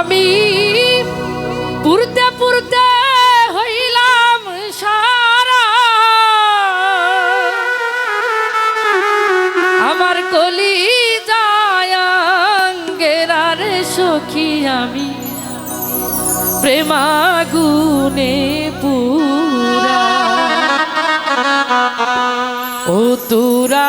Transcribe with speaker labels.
Speaker 1: আমি পুরতে পুরতে হইলাম সারা। আমার কলি যায়াঙ্গেরার সখী আমি। প্রেমাগুনে পুরা। ও তুরা